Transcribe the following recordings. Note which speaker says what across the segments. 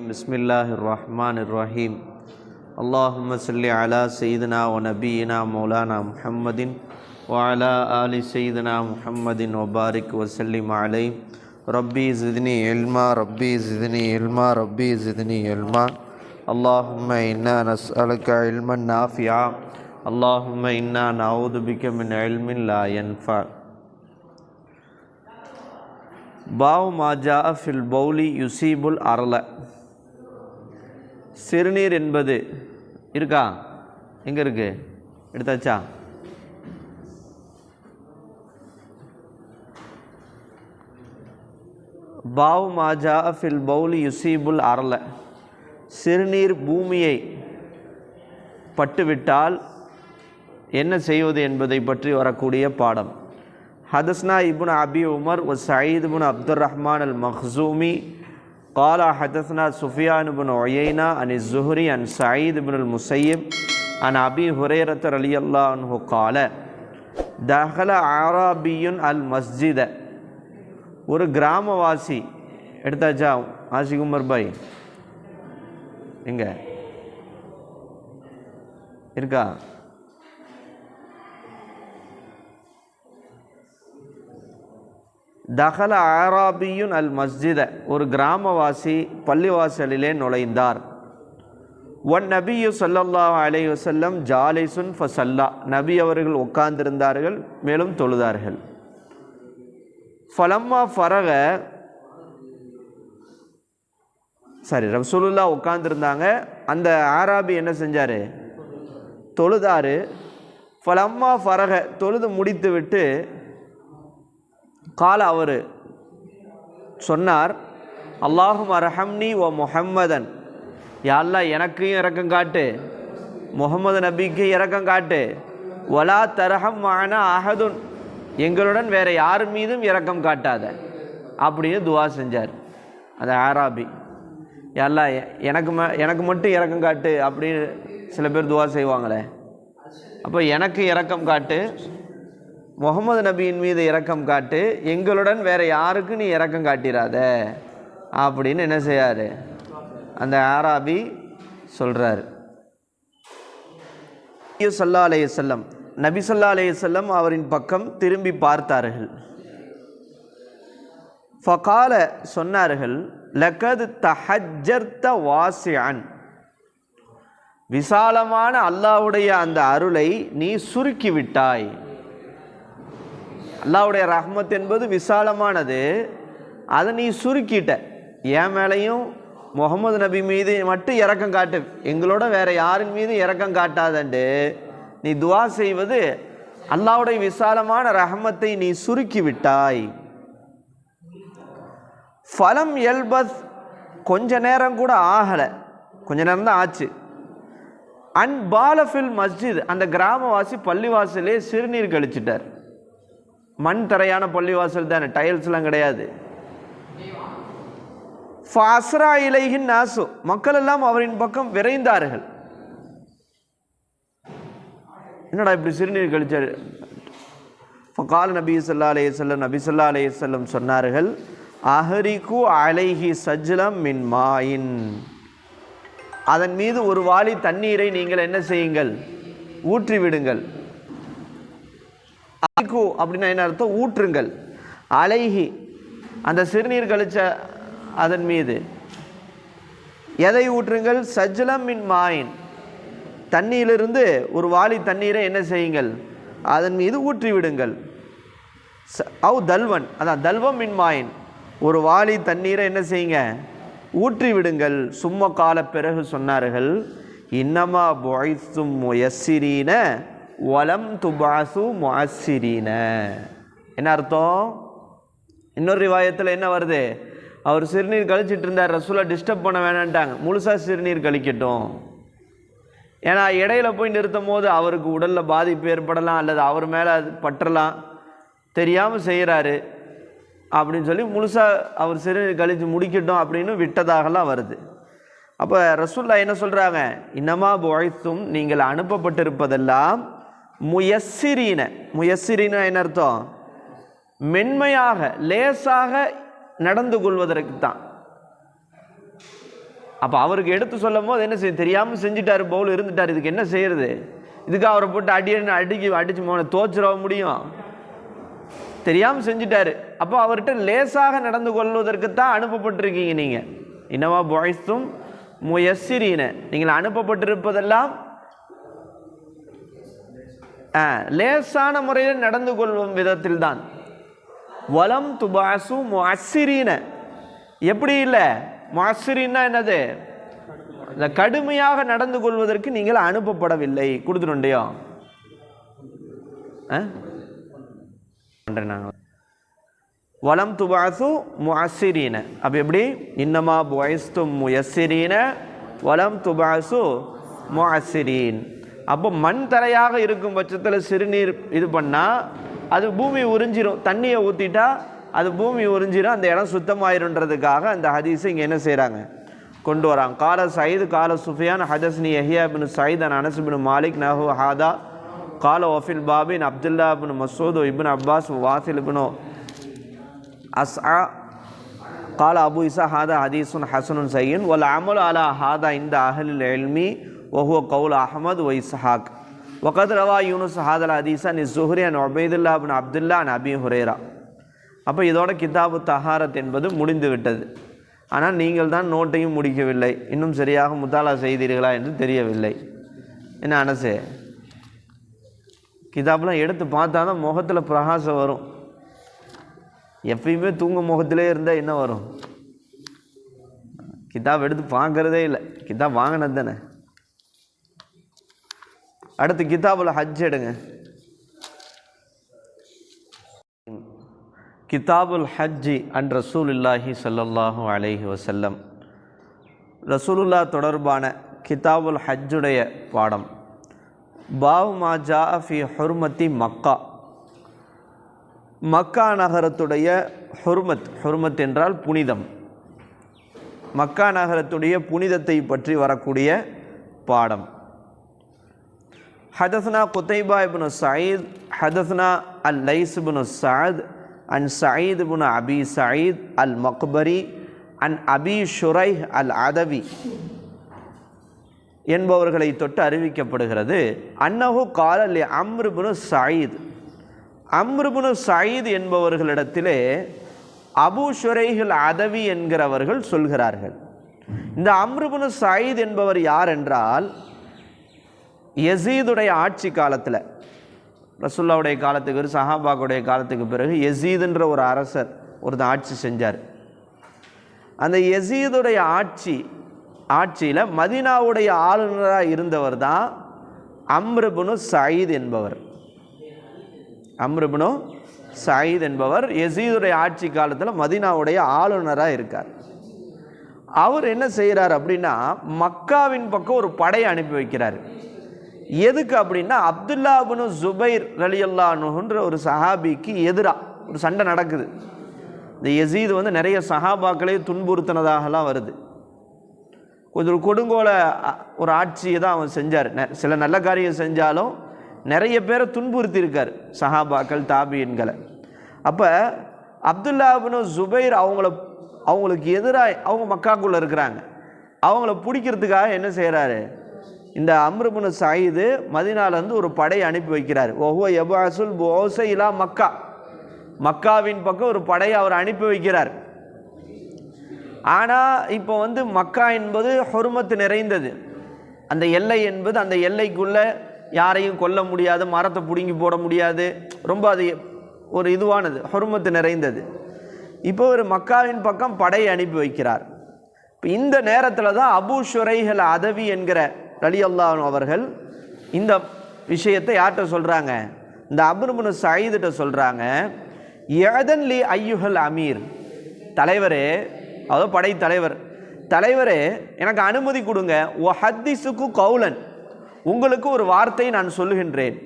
Speaker 1: بسم اللہ الرحمن الرحیم اللہم صلی علی سیدنا و نبینا مولانا محمد وعلی آل سیدنا محمد وبارک وسلم علی ربی زدنی علما ربی زدنی علما ربی زدنی علما. اللہم انا نسألک علما نافعا. اللہم انا نعوذ بک من علم لا ينفع. باو ما جاء فی البولی یسیب الارلہ சிறுநீர் என்பது இருக்கா? எங்கே இருக்குது எடுத்தாச்சா? பாவ் மாஜா ஃபில் பவுல் யுசீபுல் அரல. சிறுநீர் பூமியை பட்டுவிட்டால் என்ன செய்வது என்பதை பற்றி வரக்கூடிய பாடம். ஹதஸ்னா இபுன் அபி உமர் ஒ சயீத் இபுன் அப்துல் ரஹ்மான் அல் மஹ்சூமி قال حدثنا سفيان بن عيينة عن الزهري عن سعيد بن المسيب عن أبي هريرة رضي الله عنه قال دخل عربي المسجد ஒரு கிராமவாசி எடுத்தாச்சா ஆசிக் உமர் பாய் எங்க இருக்கா தகல ஆராபியுன் அல் மஸ்ஜித. ஒரு கிராமவாசி பள்ளிவாசலிலே நுழைந்தார். ஒன் நபியு சல்லல்லாஹ் அலை வசல்லம் ஜாலிசுன் ஃபசல்லா நபி அவர்கள் உட்கார்ந்திருந்தார்கள் மேலும் தொழுதார்கள். ஃபலம்மா ஃபரக சாரி ரசூலுல்லா உட்கார்ந்துருந்தாங்க. அந்த ஆராபி என்ன செஞ்சார்? தொழுதாரு. ஃபலம்மா ஃபரக தொழுது முடித்து விட்டு கால அவர் சொன்னார் அல்லாஹும் அரஹம்னி ஓ முஹம்மதன் யாழ்லா எனக்கும் இறக்கம் காட்டு முகமது நபிக்கு இறக்கம் காட்டு ஒலா தரஹம் ஆன அஹதுன் எங்களுடன் வேறு யார் மீதும் இறக்கம் காட்டாத அப்படின்னு துவா செஞ்சார் அந்த ஆராபி யாழ்லா எனக்கு ம எனக்கு மட்டும் இறக்கம் காட்டு அப்படின்னு சில பேர் துவா செய்வாங்களே அப்போ எனக்கு இறக்கம் காட்டு முகமது நபியின் மீது இரக்கம் காட்டு எங்களுடன் வேறு யாருக்கும் நீ இரக்கம் காட்டிடாத அப்படின்னு என்ன செய்யாரு அந்த ஆராபி சொல்கிறார் சல்லா அலைய செல்லம் நபி சொல்லா அலைய செல்லம் அவரின் பக்கம் திரும்பி பார்த்தார்கள். ஃபகால சொன்னார்கள் லக்கது தஹஜர்த்த வாசியான் விசாலமான அல்லாவுடைய அந்த அருளை நீ சுருக்கிவிட்டாய். அல்லாவுடைய ரஹ்மத் என்பது விசாலமானது. அதை நீ சுருக்கிட்ட. என் மேலையும் முகமது நபி மீது மட்டும் இறக்கம் காட்டு. எங்களோட வேறு யாரின் மீது இறக்கம் காட்டாதண்டு. நீ துவா செய்வது அல்லாவுடைய விசாலமான ரஹமத்தை நீ சுருக்கி விட்டாய் ஃபலம் எல்பத் கொஞ்ச நேரம் கூட ஆகலை. கொஞ்ச நேரம் தான் ஆச்சு. அன் பாலஃபில் மஸ்ஜித் அந்த கிராமவாசி பள்ளிவாசலே சிறுநீர் கழிச்சிட்டார். மண் தரையான பள்ளிவாசல் தானே டைல்ஸ்லாம் கிடையாது. ஃபாஸ்ரா இலைகின் நாசு மக்கள் எல்லாம் அவரின் பக்கம் விரைந்தார்கள். என்னடா இப்படி சிறுநீர் கழிச்சார்? கால் நபி சொல்லா அலைய செல்லம் நபி சொல்லா அலைய செல்லம் சொன்னார்கள் அஹரிகு அலைஹி சஜ்லம் மின் மாயின். அதன் மீது ஒரு வாளி தண்ணீரை நீங்கள் என்ன செய்யுங்கள்? ஊற்றி விடுங்கள் அலைகு அப்படின்னா என்ன அர்த்தம்? ஊற்றுங்கள். அலைகி. அந்த சிறுநீர் கழிச்ச அதன் மீது. எதை ஊற்றுங்கள்? சஜ்லம் மின் மாயின். தண்ணியிலிருந்து ஒரு வாளி தண்ணீரை என்ன செய்யுங்கள்? அதன் மீது ஊற்றி விடுங்கள் அவ் தல்வன். அதான் தல்வம் மின் மாயின். ஒரு வாளி தண்ணீரை என்ன செய்யுங்க? ஊற்றி விடுங்கள் சும்ம கால பிறகு சொன்னார்கள் இன்னமா பொய்த்தும் எஸ்ஸிரீன வலம் துபாசு முஅசிரீன என்ன அர்த்தம்? இன்னொரு ரிவாயத்தில் என்ன வருது? அவர் சிறுநீர் கழிச்சிட்டு இருந்தார் ரசூலை டிஸ்டர்ப் பண்ண வேணான்ட்டாங்க. முழுசாக சிறுநீர் கழிக்கட்டும். ஏன்னா இடையில போய் நிறுத்தும் போது அவருக்கு உடலில் பாதிப்பு ஏற்படலாம் அல்லது அவர் மேலே அது பற்றலாம். தெரியாமல் செய்கிறாரு அப்படின்னு சொல்லி முழுசாக அவர் சிறுநீர் கழித்து முடிக்கட்டும் அப்படின்னு விட்டதாகலாம் வருது. அப்போ ரசூல்லா என்ன சொல்கிறாங்க இன்னமா பொழைத்தும் நீங்கள் அனுப்பப்பட்டிருப்பதெல்லாம் முயஸ்ஸிரீன முயஸ்ஸிரீன என்ன அர்த்தம்? மென்மையாக லேசாக நடந்து கொள்வதற்கு தான். அப்போ அவருக்கு எடுத்து சொல்லும் போது என்ன செய்ய தெரியாமல் செஞ்சுட்டாரு பவுல் இருந்துட்டார் இதுக்கு என்ன செய்யறது? இதுக்கு அவரை போட்டு அடி அடிக்கி அடிச்சு போன தோச்சிட முடியும். தெரியாமல் செஞ்சுட்டாரு. அப்போ அவர்கிட்ட லேசாக நடந்து கொள்வதற்கு தான் அனுப்பப்பட்டிருக்கீங்க நீங்கள் இன்னவா பாய்ஸும் முயஸ்ஸிரீன நீங்கள் அனுப்பப்பட்டிருப்பதெல்லாம் லேசான முறையில் நடந்து கொள்ளும் விதத்தில் தான் வலம் துபாசு முஅஸ்ஸிரீன. எப்படி இல்லை? முஅஸ்ஸிரீன்னா என்னது? இந்த கடுமையாக நடந்து கொள்வதற்கு நீங்கள் அனுப்பப்படவில்லை. கொடுத்துருண்டையோ ஆ? நாங்கள் வலம் துபாசு முஅஸ்ஸிரீன. அப்போ எப்படி? இன்னமா புயஸ்தும் முயஸ்ஸிரீன. வலம் துபாசு முஅஸ்ஸிரீன். அப்போ மண் தரையாக இருக்கும் பட்சத்தில் சிறுநீர் இது பண்ணால் அது பூமி உறிஞ்சிரும். தண்ணியை ஊற்றிட்டா அது பூமி உறிஞ்சிடும் அந்த இடம் சுத்தமாயிருன்றதுக்காக அந்த ஹதீஸை இங்கே என்ன செய்கிறாங்க கொண்டு வராங்க. கால சயீது கால சுஃபியான் ஹதஸ்னி யஹியா பின் சயீத் அன் அனஸ் மாலிக் நஹு ஹாதா கால ஒஃபில் பாபின் அப்துல்லா பின் மசூத் இபின் அப்பாஸ் வாசில் அஸ் ஆ கால அபு இசா ஹாதா ஹதீஸுன் ஹசனுன் சையின். ஒல் அமல் அலா ஹாதா இந்த அஹலில் எல்மி ஒஹோ கவுல் அஹமது ஒய் சஹாக் ஒகத் ரவா யூனுஸ் ஹாதல் ஹதீசன் இஸ் சுஹ்ரி அன் ஒபைதுல்லா அபின் அப்துல்லா அன் அபி ஹுரேரா அப்போ இதோட கிதாபு தஹாரத் என்பது முடிந்து விட்டது. ஆனால் நீங்கள் தான் நோட்டையும் முடிக்கவில்லை. இன்னும் சரியாக முத்தாலா செய்தீர்களா என்று தெரியவில்லை. என்ன அனசு? கிதாப்லாம் எடுத்து பார்த்தா தான் முகத்தில் பிரகாசம் வரும். எப்பயுமே தூங்கும் முகத்திலே இருந்தால் என்ன வரும்? கிதாப் எடுத்து பார்க்குறதே இல்லை. கிதாப் வாங்கினது தானே? அடுத்து கிதாபுல் ஹஜ் எடுங்க. கிதாபுல் ஹஜ்ஜி அன் ரசூலுல்லாஹி சல்லாஹூ அலைஹி வசல்லம் ரசூலுல்லா தொடர்பான கிதாபுல் ஹஜ்ஜுடைய பாடம். பாவ் மாஜா ஃபி ஹொர்மத்தி மக்கா. மக்கா நகரத்துடைய ஹொர்மத் ஹொர்மத் என்றால் புனிதம். மக்கா நகரத்துடைய புனிதத்தை பற்றி வரக்கூடிய பாடம். حدثنا قتيبة بن سعيد حدثنا الليث بن سعد عن سعيد بن أبي سعيد المقبري عن أبي شريح العدوي என்பவர்களை தொட்டு அறிவிக்கப்படுகிறது அன்னஹு காலலி Amr ibn Saeed Amr ibn Saeed என்பவர்களிடத்திலே Abu ஷுரைஹில் அதவி என்கிறவர்கள் சொல்கிறார்கள் இந்த அம்ருபுனு சயீத் என்பவர் யார் என்றால் எசீதுடைய ஆட்சி காலத்தில் ரசுல்லாவுடைய காலத்துக்கு பிறகு சஹாபாக்குடைய காலத்துக்கு பிறகு எசீதுன்ற ஒரு அரசர் ஒருத்தன் ஆட்சி செஞ்சார். அந்த எசீதுடைய ஆட்சி ஆட்சியில் மதீனாவுடைய ஆளுநராக இருந்தவர் தான் அம்ருபுனு சயீத் என்பவர். அம்ருபுனு சயீத் என்பவர் எசீதுடைய ஆட்சி காலத்தில் மதீனாவுடைய ஆளுநராக இருக்கார். அவர் என்ன செய்கிறார் அப்படின்னா மக்காவின் பக்கம் ஒரு படையை அனுப்பி வைக்கிறார். எதுக்கு அப்படின்னா அப்துல்லா அபுனு ஜுபைர் ரலியல்லானுன்ற ஒரு சஹாபிக்கு எதிராக ஒரு சண்டை நடக்குது. இந்த எசீது வந்து நிறைய சஹாபாக்களை துன்புறுத்தினதாகலாம் வருது. கொஞ்சம் ஒரு கொடுங்கோல ஒரு ஆட்சியை தான் அவன் செஞ்சார். நெ- சில நல்ல காரியம் செஞ்சாலும் நிறைய பேரை துன்புறுத்தியிருக்கார் சஹாபாக்கள் தாபியன்களை. அப்போ அப்துல்லா ஜுபைர் அவங்கள அவங்களுக்கு எதிராக அவங்க மக்காக்குள்ளே இருக்கிறாங்க. அவங்கள பிடிக்கிறதுக்காக என்ன செய்கிறாரு இந்த அம்ருபுனு சாயிது மதினாலேருந்து ஒரு படையை அனுப்பி வைக்கிறார். ஒவ்வொ எபாசுல் போசை இலா மக்கா. மக்காவின் பக்கம் ஒரு படையை அவர் அனுப்பி வைக்கிறார். ஆனால் இப்போ வந்து மக்கா என்பது ஹொருமத்து நிறைந்தது. அந்த எல்லை என்பது அந்த எல்லைக்குள்ளே யாரையும் கொல்ல முடியாது மரத்தை பிடுங்கி போட முடியாது. ரொம்ப அது ஒரு இதுவானது ஹொருமத்து நிறைந்தது. இப்போ ஒரு மக்காவின் பக்கம் படையை அனுப்பி வைக்கிறார். இப்போ இந்த நேரத்தில் தான் அபு ஷுரைஹல் அதவி என்கிற அலி அல்லாஹ் அவர்கள் இந்த விஷயத்தை யார்கிட்ட சொல்கிறாங்க இந்த அபுர்முனு சயீதுகிட்ட சொல்கிறாங்க ஏதன் லி ஐயுகல் அமீர். தலைவரே அதோ படை தலைவர். தலைவரே எனக்கு அனுமதி கொடுங்க. ஓ ஹத்திசுக்கு கவுலன் உங்களுக்கு ஒரு வார்த்தை நான் சொல்லுகின்றேன்.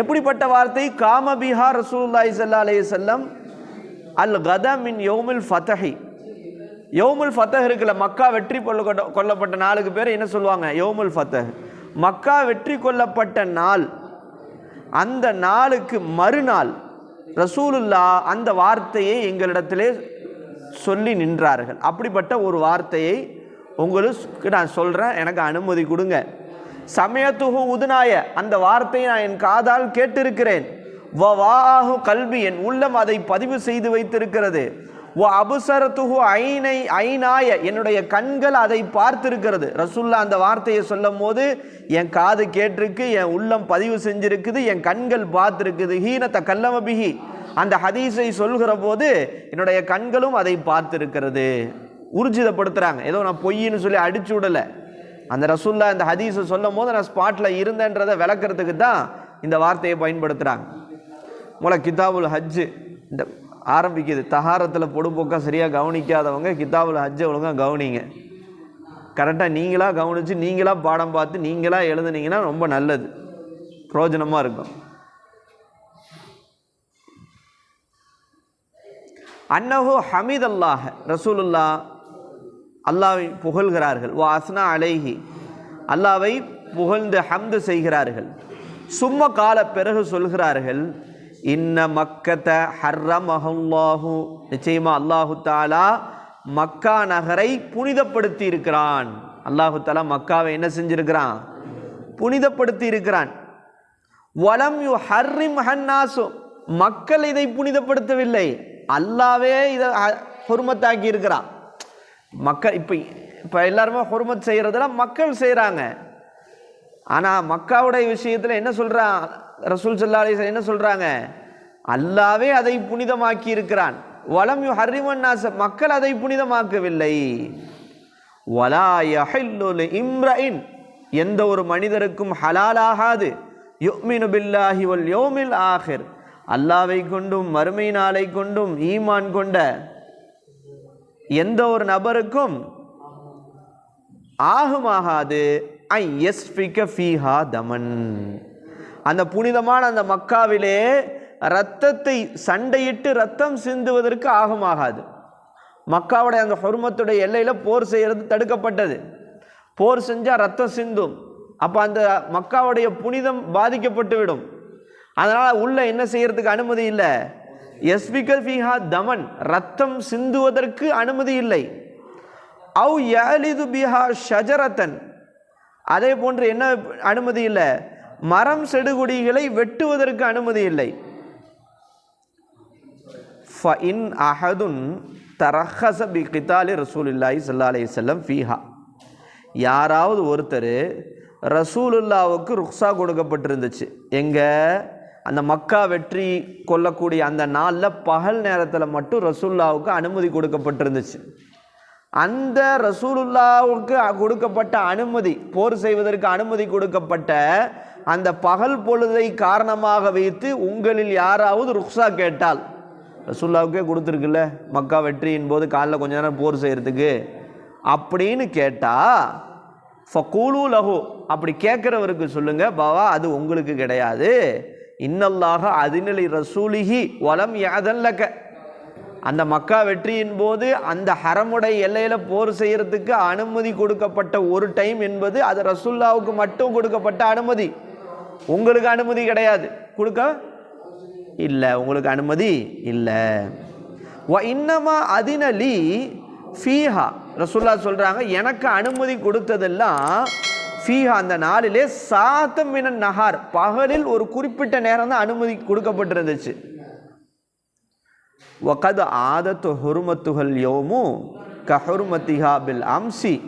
Speaker 1: எப்படிப்பட்ட வார்த்தை? காம பிஹார் ரசூலுல்லாஹி ஸல்லல்லாஹு அலைஹி அல் கதா மின் யோமில் ஃபதஹி. யோமுல் ஃபத்தஹ் இருக்குல்ல மக்கா வெற்றி கொள்ள கொல்லப்பட்ட நாளுக்கு பேர் என்ன சொல்லுவாங்க? யோமுல் ஃபத்தஹ். மக்கா வெற்றி கொள்ளப்பட்ட நாள் அந்த நாளுக்கு மறுநாள் ரசூலுல்லா அந்த வார்த்தையை எங்களிடத்திலே சொல்லி நின்றார்கள். அப்படிப்பட்ட ஒரு வார்த்தையை உங்களுக்கு நான் சொல்கிறேன் எனக்கு அனுமதி கொடுங்க. சமயத்துகு உதுநாய அந்த வார்த்தையை நான் என் காதால் கேட்டிருக்கிறேன். வ வாஹு கல்வி என் உள்ளம் அதை பதிவு செய்து வைத்திருக்கிறது. ஓ அபுசரத்துகு ஐனை ஐநாய. என்னுடைய கண்கள் அதை பார்த்திருக்கிறது. ரசுல்லா அந்த வார்த்தையை சொல்லும் போது என் காது கேட்டிருக்கு என் உள்ளம் பதிவு செஞ்சிருக்குது என் கண்கள் பார்த்துருக்குது. ஹீனத்த கல்லமபிஹி அந்த ஹதீஸை சொல்கிற போது என்னுடைய கண்களும் அதை பார்த்திருக்கிறது. ஊர்ஜிதப்படுத்துகிறாங்க ஏதோ நான் பொய்ன்னு சொல்லி அடிச்சு விடலை. அந்த ரசுல்லா இந்த ஹதீஸை சொல்லும் போது நான் ஸ்பாட்டில் இருந்தேன்றதை விளக்குறதுக்கு தான் இந்த வார்த்தையை பயன்படுத்துகிறாங்க மூல கிதாபுல் ஹஜ்ஜு. இந்த ஆரம்பிக்குது. தகாரத்தில் பொடுபோக்காக சரியாக கவனிக்காதவங்க கிதாபுல் ஹஜ்ஜை ஒழுங்காக கவனிங்க. கரெக்டாக நீங்களாக கவனித்து நீங்களாக பாடம் பார்த்து நீங்களாக எழுதுனீங்கன்னா ரொம்ப நல்லது. பிரயோஜனமாக இருக்கும். அன்னஹு ஹமீத் அல்லாஹ் ரசூலுல்லா அல்லாவை புகழ்கிறார்கள். வா அஸ்னா அலைஹி அல்லாவை புகழ்ந்து ஹம்து செய்கிறார்கள். சும்ம கால பிறகு சொல்கிறார்கள் இன்ன மக்கத்த ஹர்ரமஹுல்லாஹு நிச்சயமா அல்லாஹு தாலா மக்கா நகரை புனிதப்படுத்தி இருக்கிறான் அல்லாஹு தாலா மக்காவை என்ன செஞ்சிருக்கிறான்? புனிதப்படுத்தி இருக்கிறான் வலம் யு ஹர்ரிம் ஹன்னாசு மக்கள் இதை புனிதப்படுத்தவில்லை. அல்லாவே இதை ஹொருமத்தாக்கி இருக்கிறான் மக்கள் இப்போ இப்போ எல்லாருமே ஹொருமத் செய்கிறதெல்லாம் மக்கள் செய்கிறாங்க ஆனால் மக்காவுடைய விஷயத்தில் என்ன சொல்கிறான் ரசூல் சல்லா அலிஸ்லாம் என்ன சொல்கிறாங்க அல்லாவே அதை புனிதமாக்கி இருக்கிறான். வலம் யு ஹரிமன் நாச மக்கள் அதை புனிதமாக்கவில்லை. வலா இம்ரஇன் எந்த ஒரு மனிதருக்கும் ஹலாலாகாது. யுமினு பில்லாஹி வல் யோமில் ஆஹிர் அல்லாவை கொண்டும் மறுமை நாளை கொண்டும் ஈமான் கொண்ட எந்த ஒரு நபருக்கும் ஆகுமாகாது. ஐ எஸ் ஃபீஹா தமன். அந்த புனிதமான அந்த மக்காவிலே ரத்தத்தை சண்டையிட்டு ரத்தம் சிந்துவதற்கு ஆகமாகாது. மக்காவுடைய அந்த ஹொர்மத்துடைய எல்லையில் போர் செய்கிறது தடுக்கப்பட்டது. போர் செஞ்சால் ரத்தம் சிந்தும். அப்போ அந்த மக்காவுடைய புனிதம் பாதிக்கப்பட்டு விடும் அதனால் உள்ள என்ன செய்கிறதுக்கு அனுமதி இல்லை? எஸ்பிகல் ஃபிஹா தமன். ரத்தம் சிந்துவதற்கு அனுமதி இல்லை. அவு யாலிது பிஹா ஷஜரத்தன். அதே போன்று என்ன அனுமதி இல்லை? மரம் செடுகுடிகளை வெட்டுவதற்கு அனுமதி இல்லை. ஃபஇன் அஹதுன் தரஹச பி கித்தாலி ரசூலுல்லாஹி ஸல்லல்லாஹு அலைஹி செல்லம் ஃபீஹா. யாராவது ஒருத்தர் ரசூலுல்லாவுக்கு ருக்ஸா கொடுக்கப்பட்டிருந்துச்சு. எங்க? அந்த மக்கா வெற்றி கொள்ளக்கூடிய அந்த நாளில் பகல் நேரத்தில் மட்டும் ரசூல்லாவுக்கு அனுமதி கொடுக்கப்பட்டிருந்துச்சு. அந்த ரசூலுல்லாவுக்கு கொடுக்கப்பட்ட அனுமதி போர் செய்வதற்கு அனுமதி கொடுக்கப்பட்ட அந்த பகல் பொழுதை காரணமாக வைத்து உங்களில் யாராவது ருக்ஸா கேட்டால் ரசூல்லாவுக்கே கொடுத்துருக்குல்ல மக்கா வெற்றியின் போது காலைல கொஞ்ச நேரம் போர் செய்கிறதுக்கு அப்படின்னு கேட்டால் ஃபக்கூலு லகு அப்படி கேட்குறவருக்கு சொல்லுங்கள் பாவா அது உங்களுக்கு கிடையாது. இன்னல்லாக அதிநிலை ரசூலிஹி வலம் யாதல்லக்க அந்த மக்கா வெற்றியின் போது அந்த ஹரமுடைய எல்லையில் போர் செய்கிறதுக்கு அனுமதி கொடுக்கப்பட்ட ஒரு டைம் என்பது அது ரசுல்லாவுக்கு மட்டும் கொடுக்கப்பட்ட அனுமதி. உங்களுக்கு அனுமதி கிடையாது. கொடுக்க? இல்லை உங்களுக்கு அனுமதி இல்லை. வ இன்னமா அதினலி ஃபீஹா. ரசுல்லா சொல்கிறாங்க எனக்கு அனுமதி கொடுத்ததெல்லாம் ஃபீஹா அந்த நாளிலே சாத்தம் மினன் நகார் பகலில் ஒரு குறிப்பிட்ட நேரம் தான் அனுமதி கொடுக்கப்பட்டிருந்துச்சு. வகது ஆதத்து ஹுருமத்துகள் யோமு கஹுர்மத்திஹா பில் அம்சி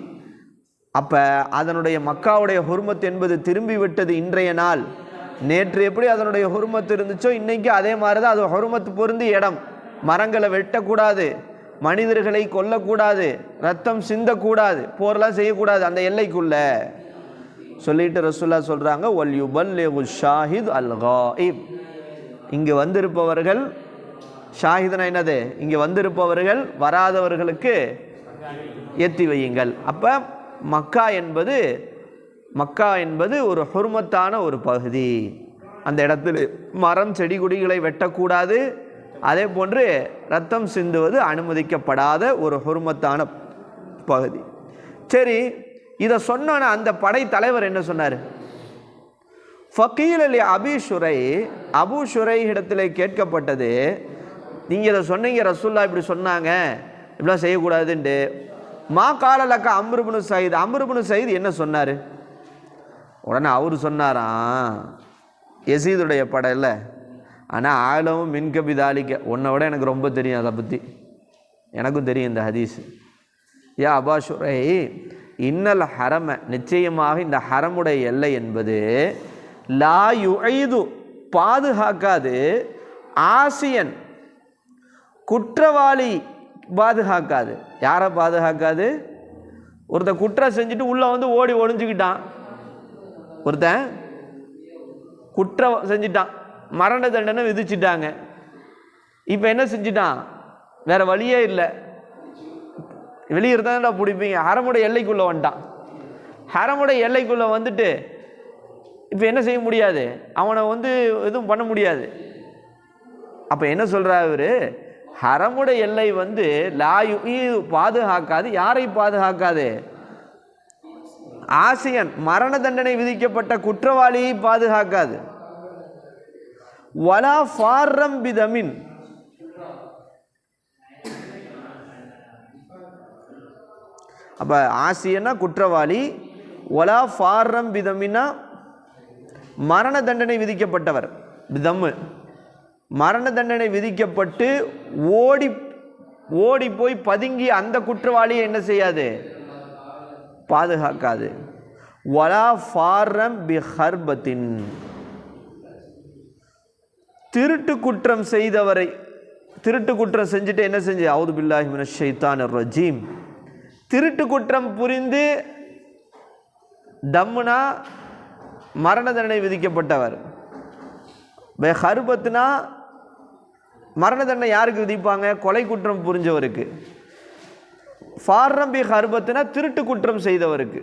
Speaker 1: அப்போ அதனுடைய மக்காவுடைய ஹுர்மத் என்பது திரும்பி விட்டது இன்றைய நாள். நேற்று எப்படி அதனுடைய ஹுர்மத் இருந்துச்சோ இன்னைக்கு அதே மாதிரி தான் அது ஹுர்மத் பொருந்தி இடம். மரங்களை வெட்டக்கூடாது மனிதர்களை கொல்லக்கூடாது ரத்தம் சிந்தக்கூடாது போரெலாம் செய்யக்கூடாது அந்த எல்லைக்குள்ள. சொல்லிட்டு ரசுல்லா சொல்கிறாங்க ஒல் யுபல் ஷாஹித் அல் காயிப் இங்கு வந்திருப்பவர்கள் ஷாஹிதனா என்னது? இங்கே வந்திருப்பவர்கள் வராதவர்களுக்கு ஏற்றி வையுங்கள். அப்போ மக்கா என்பது மக்கா என்பது ஒரு ஹொருமத்தான ஒரு பகுதி. அந்த இடத்துல மரம் செடி கொடிகளை வெட்டக்கூடாது. அதே போன்று ரத்தம் சிந்துவது அனுமதிக்கப்படாத ஒரு ஹொருமத்தான பகுதி. சரி இதை சொன்ன அந்த படை தலைவர் என்ன சொன்னார்? ஃபக்கீல் அலி அபி ஷுரை அபு ஷுரை இடத்திலே கேட்கப்பட்டது நீங்கள் இதை சொன்னீங்க ரசுல்லா இப்படி சொன்னாங்க இப்படிலாம் செய்யக்கூடாதுன்ட்டு. மா காலலக்கா அம்ருபுனு சயித். அம்ருபுனு சயித் என்ன சொன்னார்? உடனே அவர் சொன்னாராம் எசீதுடைய படம் இல்லை. ஆனால் ஆழமும் மின்கபிதாலிக்க உன்னை விட எனக்கு ரொம்ப தெரியும் அதை பற்றி எனக்கும் தெரியும் இந்த ஹதீஸ். யா அபாஷுரை இன்னல் ஹரம நிச்சயமாக இந்த ஹரமுடைய எல்லை என்பது லா யுஐது பாதுகாக்காது ஆசியன் குற்றவாளி பாதுகாக்காது. யாரை பாதுகாக்காது? ஒருத்தன் குற்றம் செஞ்சுட்டு உள்ளே வந்து ஓடி ஒழிஞ்சுக்கிட்டான் ஒருத்தன் குற்றம் செஞ்சிட்டான். மரண தண்டனை விதிச்சிட்டாங்க. இப்போ என்ன செஞ்சிட்டான்? வேற வழியே இல்லை. வெளியே இருந்தா பிடிப்பீங்க. ஹரமுடைய எல்லைக்குள்ளே வந்துட்டான். ஹரமுடைய எல்லைக்குள்ளே வந்துட்டு இப்போ என்ன செய்ய முடியாது? அவனை வந்து எதுவும் பண்ண முடியாது. அப்போ என்ன சொல்கிறா அவர் ஹரமுடைய எல்லை வந்து லாயு பாதுகாக்காது யாரை பாதுகாக்காது? ஆசியன் மரண தண்டனை விதிக்கப்பட்ட குற்றவாளியை பாதுகாக்காது. வலா ஃபாரம் பிதமின். அப்போ ஆசியன்னா குற்றவாளி ஒலா ஃபாரம் பிதமின்னா மரண தண்டனை விதிக்கப்பட்டவர். பிதம்மு. மரண தண்டனை விதிக்கப்பட்டு ஓடி ஓடி போய் பதுங்கி அந்த குற்றவாளியை என்ன செய்யாது? பாதுகாக்காது. வலா ஃபாரம் பி ஹர்பத்தின். திருட்டு குற்றம் செய்தவரை திருட்டு குற்றம் செஞ்சுட்டு என்ன செஞ்சு? அவுது பில்லாஹி ஷைத்தான் ரஜீம். திருட்டு குற்றம் புரிந்து தம்முனா மரண தண்டனை விதிக்கப்பட்டவர். ஹர்பத்னா மரண தண்டனை யாருக்கு விதிப்பாங்க? கொலை குற்றம் புரிஞ்சவருக்கு. ஃபார்ரம்பி ஹர்பத்துனா திருட்டு குற்றம் செய்தவருக்கு.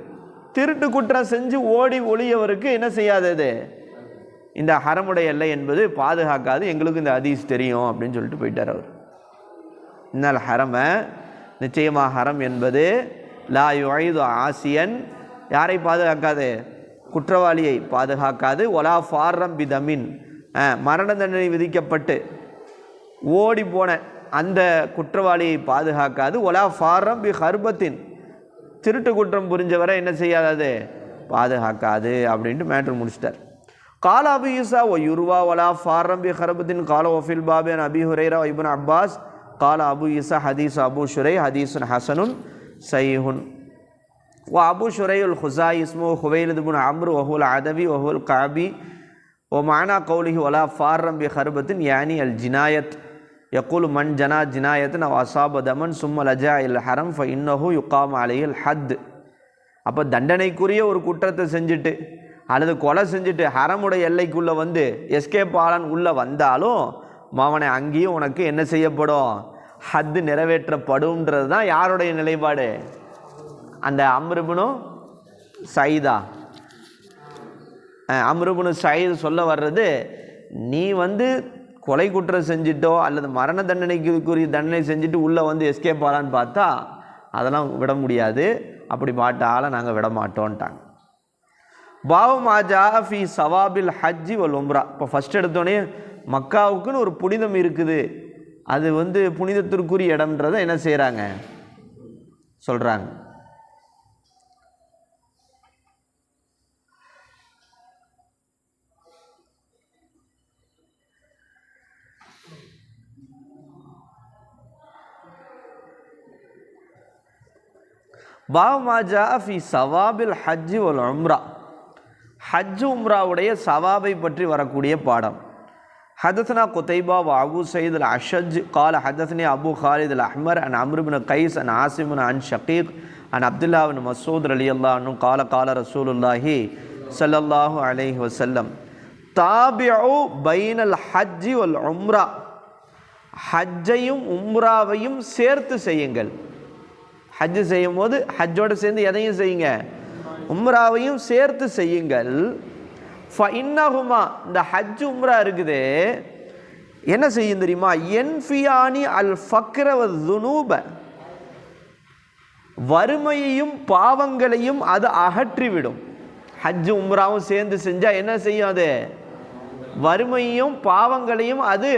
Speaker 1: திருட்டு குற்றம் செஞ்சு ஓடி ஒளியவருக்கு என்ன செய்யாதது இந்த ஹரமுடைய எல்லை என்பது பாதுகாக்காது. எங்களுக்கு இந்த அதீஸ் தெரியும் அப்படின்னு சொல்லிட்டு போயிட்டார் அவர். இன்னல் ஹரம நிச்சயமாக ஹரம் என்பது லா யுழைது ஆசியன். யாரை பாதுகாக்காது? குற்றவாளியை பாதுகாக்காது. ஒலா ஃபாரம் பிதமின். மரண தண்டனை விதிக்கப்பட்டு ஓடி போன அந்த குற்றவாளியை பாதுகாக்காது. ஒலா ஃபாரம் பி ஹர்பத்தின். திருட்டு குற்றம் புரிஞ்சவரை என்ன செய்யாதது? பாதுகாக்காது அப்படின்ட்டு மேட்ரு முடிச்சிட்டார். கால அபு ஈசா ஒ யுருவா ஒலா ஃபாரம் பி ஹர்பத்தின். கால ஒஃபில் பாபேன் அபி ஹுரேரா இபுன் அப்பாஸ். கால அபு ஈசா ஹதீஸ் அபு ஷுரை ஹதீசுன் ஹசனுன் சைஹுன் ஓ அபு ஷுரையுல் ஹுசா இஸ்மு ஹுவைலிதுபுன் அம்ரு ஒஹுல் அதவி ஒஹுல் காபி. ஓ மானா கௌலிஹி ஒலா ஃபாரம் பி ஹர்பத்தின் யானி அல் ஜினாயத். யக்குல் மண் ஜனா ஜினாயத்தின் அவ அசாபதமன் சும்மல் அஜா இல் ஹரம் ஃப இன்னஹு யுக்காம் அலையில் ஹத் அப்போ தண்டனைக்குரிய ஒரு குற்றத்தை செஞ்சுட்டு அல்லது கொலை செஞ்சுட்டு ஹரமுடைய எல்லைக்குள்ளே வந்து எஸ்கேப் ஆளன் உள்ளே வந்தாலும் மாவனை அங்கேயும் உனக்கு என்ன செய்யப்படும்? ஹத்து நிறைவேற்றப்படும்ன்றது தான் யாருடைய நிலைப்பாடு? அந்த அம்ருபுனும் சைதா அம்ருபுனு சைது சொல்ல வர்றது நீ வந்து கொலை குற்றம் செஞ்சிட்டோ அல்லது மரண தண்டனைக்குரிய தண்டனை செஞ்சுட்டு உள்ளே வந்து எஸ்கேப் ஆகலான்னு பார்த்தா அதெல்லாம் விட முடியாது. அப்படி பாட்ட ஆளை நாங்கள் விட மாட்டோன்ட்டாங்க பாபு மாஜா ஃபி சவாபில் ஹஜ்ஜி வல் உம்ரா. இப்போ ஃபஸ்ட் எடுத்தோடனே மக்காவுக்குன்னு ஒரு புனிதம் இருக்குது. அது வந்து புனிதத்திற்குரிய இடம்ன்றதை என்ன செய்கிறாங்க சொல்கிறாங்க பாவமாஜா ஃபி சவாபில் ஹஜ்ஜி ஒல் உம்ரா ஹஜ் உம்ராவுடைய சவாபை பற்றி வரக்கூடிய பாடம் حدثنا قتيبة وأبو سيد الأشج قال حدثني أبو خالد الأحمر عن عمرو بن قيس عن عاصم عن شقيق عن عبد الله بن مسعود رضي الله عنه قال قال رسول الله صلى الله عليه وسلم تابعوا بين الحج والعمرة ஹஜ்ஜையும் உம்ராவையும் சேர்த்து செய்யுங்கள் ஹஜ்ஜு செய்யும் போது ஹஜ்ஜோடு சேர்ந்து எதையும் செய்யுங்க? உம்ராவையும் சேர்த்து செய்யுங்கள். இன்னகுமா இந்த ஹஜ் உம்ரா இருக்குது. என்ன செய்யும் தெரியுமா? என்ஃபியானி அல் ஃபக்ரவ துனூப வறுமையையும் பாவங்களையும் அது அகற்றிவிடும். ஹஜ் உம்ராவும் சேர்ந்து செஞ்சால் என்ன செய்யும் அது? வறுமையும் பாவங்களையும் அது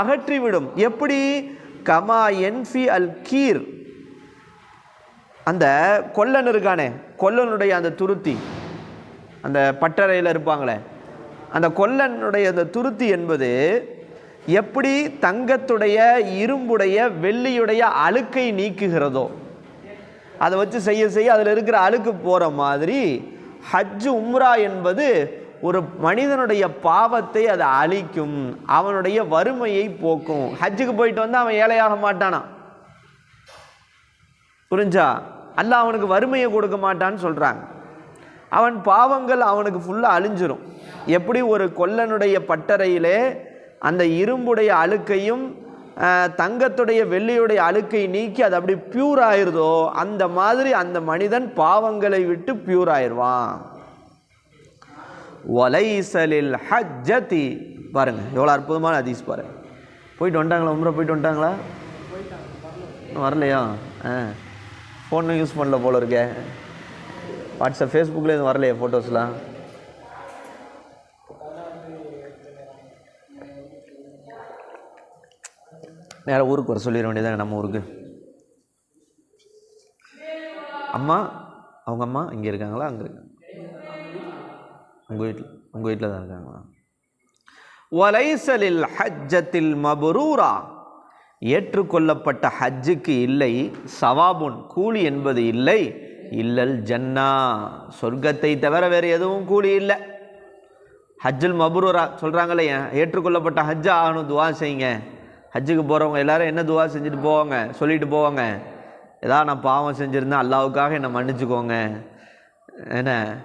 Speaker 1: அகற்றிவிடும். எப்படி? கமா என்ஃபி அல் கீர் அந்த கொல்லன் இருக்கானே கொல்லனுடைய அந்த துருத்தி அந்த பட்டறையில் இருப்பாங்களே அந்த கொல்லனுடைய அந்த துருத்தி என்பது எப்படி தங்கத்துடைய இரும்புடைய வெள்ளியுடைய அழுக்கை நீக்குகிறதோ அதை வச்சு செய்ய செய்ய அதில் இருக்கிற அழுக்கு போகிற மாதிரி ஹஜ்ஜு உம்ரா என்பது ஒரு மனிதனுடைய பாவத்தை அதை அழிக்கும் அவனுடைய வறுமையை போக்கும். ஹஜ்ஜுக்கு போயிட்டு வந்து அவன் ஏழையாக மாட்டானா? புரிஞ்சா? அல்லாஹ் அவனுக்கு வறுமையை கொடுக்க மாட்டான்னு சொல்கிறாங்க அவன் பாவங்கள் அவனுக்கு ஃபுல்லாக அழிஞ்சிரும். எப்படி ஒரு கொல்லனுடைய பட்டறையிலே அந்த இரும்புடைய அழுக்கையும் தங்கத்துடைய வெள்ளியுடைய அழுக்கை நீக்கி அது அப்படி பியூர் ஆயிருதோ அந்த மாதிரி அந்த மனிதன் பாவங்களை விட்டு பியூர் ஆயிடுவான். ஒலைசலில் ஹஜ்ஜதி. பாருங்க எவ்வளோ அற்புதமான அதிஸ் பாருங்க. போயிட்டு வந்துட்டாங்களா உம்ரா போயிட்டு வந்துட்டாங்களா? வரலையா? ஆ ஃபோனும் யூஸ் பண்ணல போல் இருக்கே. வாட்ஸ்அப் ஃபேஸ்புக்கில் எதுவும் வரலையே ஃபோட்டோஸ்லாம் நேராக ஊருக்கு வர சொல்லிட வேண்டியதாக நம்ம ஊருக்கு? அம்மா அவங்க அம்மா இங்கே இருக்காங்களா? அங்கே இருக்காங்க. உங்கள் வீட்டில் உங்கள் வீட்டில் தான் இருக்காங்களா? வலைசலில் ஹஜ்ஜத்தில் மபரூரா ஏற்றுக்கொள்ளப்பட்ட ஹஜ்ஜுக்கு இல்லை சவாபுன் கூலி என்பது இல்லை. இல்லல் ஜன்னா சொர்க்கத்தை தவிர வேறு எதுவும் கூலி இல்லை. ஹஜ்ஜுல் மபுரூரா சொல்கிறாங்களே ஏற்றுக்கொள்ளப்பட்ட ஹஜ்ஜு ஆகணும் துவா செய்யுங்க. ஹஜ்ஜுக்கு போகிறவங்க எல்லாரும் என்ன துவா செஞ்சுட்டு போவாங்க? சொல்லிட்டு போவாங்க. ஏதாவது நான் பாவம் செஞ்சுருந்தேன் அல்லாவுக்காக என்னை மன்னிச்சுக்கோங்க. என்ன?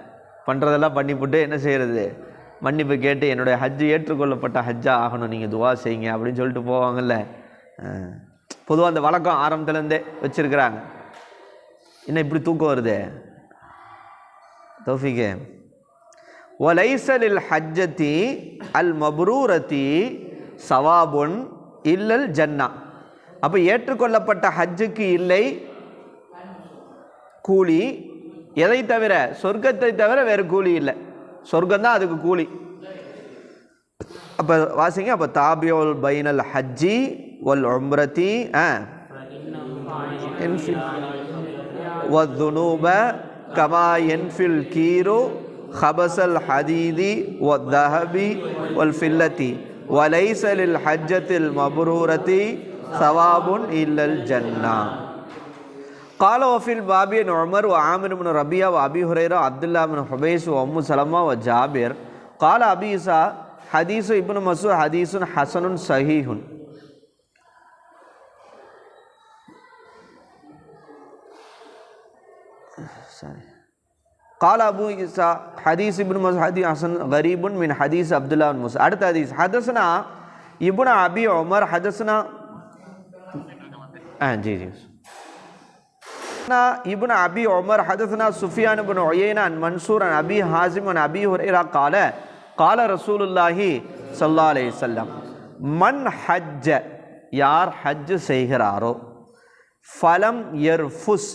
Speaker 1: பண்ணுறதெல்லாம் பண்ணிவிட்டு என்ன செய்கிறது மன்னிப்பு கேட்டு என்னுடைய ஹஜ்ஜு ஏற்றுக்கொள்ளப்பட்ட ஹஜ்ஜாக ஆகணும் நீங்கள் துவா செய்யுங்க அப்படின்னு சொல்லிட்டு போவாங்கல்ல. பொதுவாக அந்த வழக்கம் ஆரம்பத்துலேருந்தே வச்சுருக்கிறாங்க. என்ன இப்படி தூக்கம் வருது? தௌஃபிகே. ஒலைசலில் ஹஜ்ஜத்தி அல் மப்ரூரத்தி சவாபுன் இல்லல் ஜன்னா. அப்போ ஏற்றுக்கொள்ளப்பட்ட ஹஜ்ஜுக்கு இல்லை கூலி. எதை தவிர? சொர்க்கத்தை தவிர வேறு கூலி இல்லை. சொர்க்கம் தான் அதுக்கு கூலி. அப்போ வாசிங்க அப்போ தாபியோல் பைனல் ஹஜ்ஜி والعمرة آه. ينفي والذنوب كما ينفي الكير خبس الحديد والذهب والفلة. وليس للحجة المبرورة ثواب إلا الجنة. قال وفي الباب عن عمر وعامر بن ربيعة وأبي هريرة عبد الله بن حبيس وأم سلمة وجابر. قال أبي إسحاق حديث ابن مسعود حديث حسن صحيح. قال أبو إسحاق حديث ابن مسعود حديث حسن غريب من حديث عبد الله بن موسى அடுத்த حديث حدثنا ابن أبي عمر حدثنا آه جي جي حدثنا ابن أبي عمر حدثنا سفيان بن عيينة عن منصور عن أبي حازم عن أبي هريرة قال قال رسول الله صلى الله عليه وسلم من حج யார் ஹஜ் செய்கிறாரோ ஃபலம் எர்ஃபுஸ்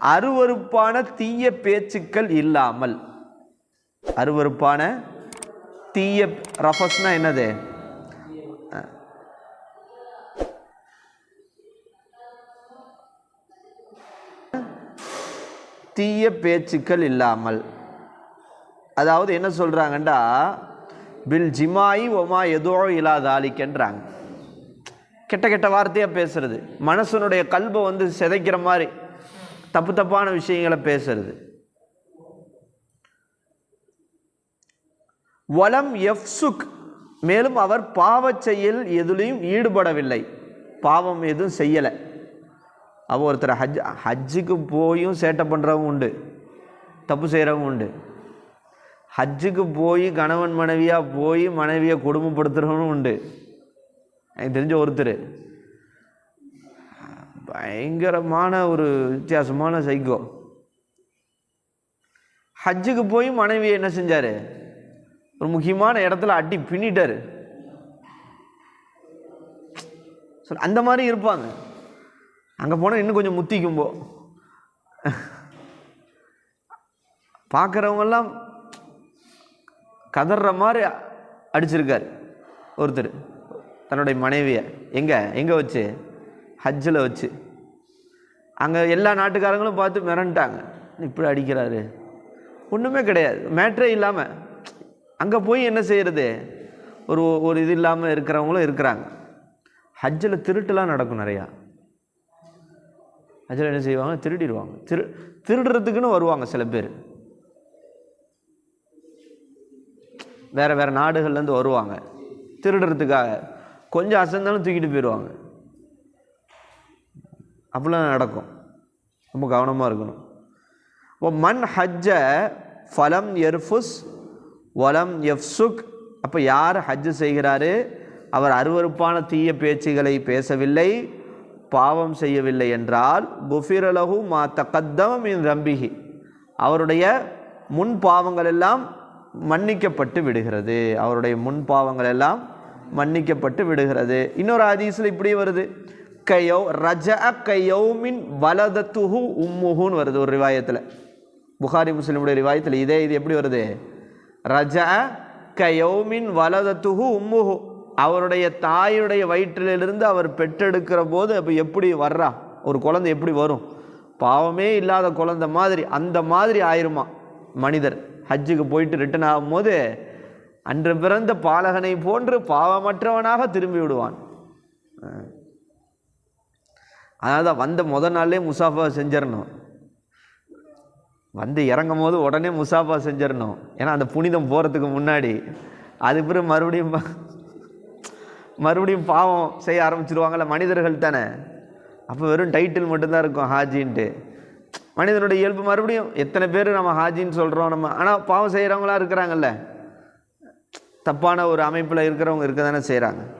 Speaker 1: அருவருப்பான தீய பேச்சுக்கள் இல்லாமல். அருவருப்பான தீய ரஃபஸ்னா என்னது? தீய பேச்சுக்கள் இல்லாமல். அதாவது என்ன சொல்கிறாங்கண்டா பில் ஜிமாயி ஒமா எதோ இல்லாத தாலிக்கன்றாங்க கெட்ட கெட்ட வார்த்தையாக பேசுறது. மனசனுடைய கல்பை வந்து சிதைக்கிற மாதிரி. தப்பு தப்பான விஷயங்களை பேசுறது. வலம் எஃப்சுக் மேலும் அவர் பாவச் செயல் எதுலேயும் ஈடுபடவில்லை. பாவம் எதுவும் செய்யலை. அவ ஒருத்தர் ஹஜ் ஹஜ்ஜுக்கு போயும் சேட்டை பண்ணுறவங்க உண்டு. தப்பு செய்கிறவங்க உண்டு. ஹஜ்ஜுக்கு போய் கணவன் மனைவியாக போய் மனைவியை கொடுமைப்படுத்துகிறவனும் உண்டு. எனக்கு தெரிஞ்ச ஒருத்தர். பயங்கரமான ஒரு வித்தியாசமான சைக்கோ ஹஜ்ஜுக்கு போய் மனைவியை என்ன செஞ்சார்? ஒரு முக்கியமான இடத்துல அடி பின்னிட்டார். சொல் அந்த மாதிரி இருப்பாங்க. அங்கே போனால் இன்னும் கொஞ்சம் முத்திக்கும்போ பார்க்குறவங்கெல்லாம் கதற மாதிரி அடிச்சிருக்கார். ஒருத்தர் தன்னுடைய மனைவியை. எங்கே? எங்கே வச்சு? ஹஜ்ஜில் வச்சு. அங்கே எல்லா நாட்டுக்காரங்களும் பார்த்து மிரண்டாங்க. இப்படி அடிக்கிறாரு. ஒன்றுமே கிடையாது. மேட்ரே இல்லாமல் அங்கே போய் என்ன செய்கிறது ஒரு ஒரு இது இல்லாமல் இருக்கிறவங்களும் இருக்கிறாங்க. ஹஜ்ஜில் திருட்டுலாம் நடக்கும் நிறையா. ஹஜ்ஜில் என்ன செய்வாங்க? திருடிடுவாங்க. திரு திருடுறதுக்குன்னு வருவாங்க சில பேர். வேறு வேறு நாடுகள்லேருந்து வருவாங்க. திருடுறதுக்காக. கொஞ்சம் அசந்தாலும் தூக்கிட்டு போயிடுவாங்க. அப்படிலாம் நடக்கும். ரொம்ப கவனமாக இருக்கணும். இப்போ மண் ஹஜ்ஜ ஃபலம் எர்ஃபுஸ் வலம் எஃப்சுக். அப்போ யார் ஹஜ்ஜு செய்கிறாரு? அவர் அருவருப்பான தீய பேச்சுகளை பேசவில்லை பாவம் செய்யவில்லை என்றால் குஃபிரலகு மா தக்கத்தம் இன் ரம்பிகி அவருடைய முன் பாவங்கள் எல்லாம் மன்னிக்கப்பட்டு விடுகிறது. அவருடைய முன் பாவங்கள் எல்லாம் மன்னிக்கப்பட்டு விடுகிறது. இன்னொரு ஹதீஸில் இப்படி வருது. கையோ ரஜ கையௌமின் வலதத்துஹு உம்முஹுன்னு வருது ஒரு ரிவாயத்தில். புகாரி முஸ்லிமுடைய ரிவாயத்தில் இதே இது எப்படி வருது? ரஜ கயோமின் வலதத்துஹு உம்முஹு. அவருடைய தாயுடைய வயிற்றிலிருந்து அவர் பெற்றெடுக்கிற போது அப்போ எப்படி வர்றா? ஒரு குழந்தை எப்படி வரும்? பாவமே இல்லாத குழந்தை மாதிரி அந்த மாதிரி ஆயிருமா மனிதர்? ஹஜ்ஜுக்கு போயிட்டு ரிட்டர்ன் ஆகும்போது அன்று பிறந்த பாலகனை போன்று பாவமற்றவனாக திரும்பி விடுவான். அதனால தான் வந்த முத நாள்லேயே முசாஃபா செஞ்சிடணும். வந்து இறங்கும் போது உடனே முசாஃபா செஞ்சிடணும். ஏன்னா அந்த புனிதம் போகிறதுக்கு முன்னாடி அது பிறகு மறுபடியும் பா- மறுபடியும் பாவம் செய்ய ஆரம்பிச்சிருவாங்கள்ல மனிதர்கள் தானே. அப்போ வெறும் டைட்டில் மட்டும்தான் இருக்கும் ஹாஜின்ட்டு. மனிதனுடைய இயல்பு மறுபடியும் எத்தனை பேர் நம்ம ஹாஜின்னு சொல்கிறோம் நம்ம ஆனால் பாவம் செய்கிறவங்களா இருக்கிறாங்கல்ல. தப்பான ஒரு அமைப்பில் இருக்கிறவங்க இருக்க தானே செய்கிறாங்க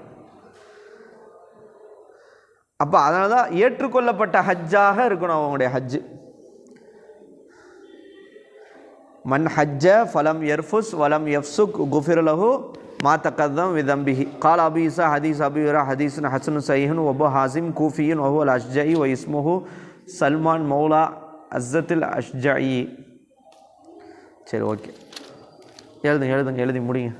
Speaker 1: அப்போ அதனால தான் ஏற்றுக்கொள்ளப்பட்ட ஹஜ்ஜாக இருக்கணும் அவங்களுடைய ஹஜ்ஜு மன் ஹஜ்ஜ ஃபலம் எர்ஃபுஸ் வலம் எஃப்சுக் குஃபிர் மாத்தக்கதம் விதம்பிஹி. கால் அபீசா ஹதீஸ் அபியுரா ஹதீஸ்னு ஹசனு சைஹன் ஒபு ஹாசிம் கூஃபியின் ஒஹு அல் அஷ்ஜஇ ஒ இஸ்முஹு சல்மான் மௌலா அஸ்ஸத்தில் அஷ்ஜயி சரி ஓகே. எழுதுங்க எழுதுங்க எழுதி முடியுங்க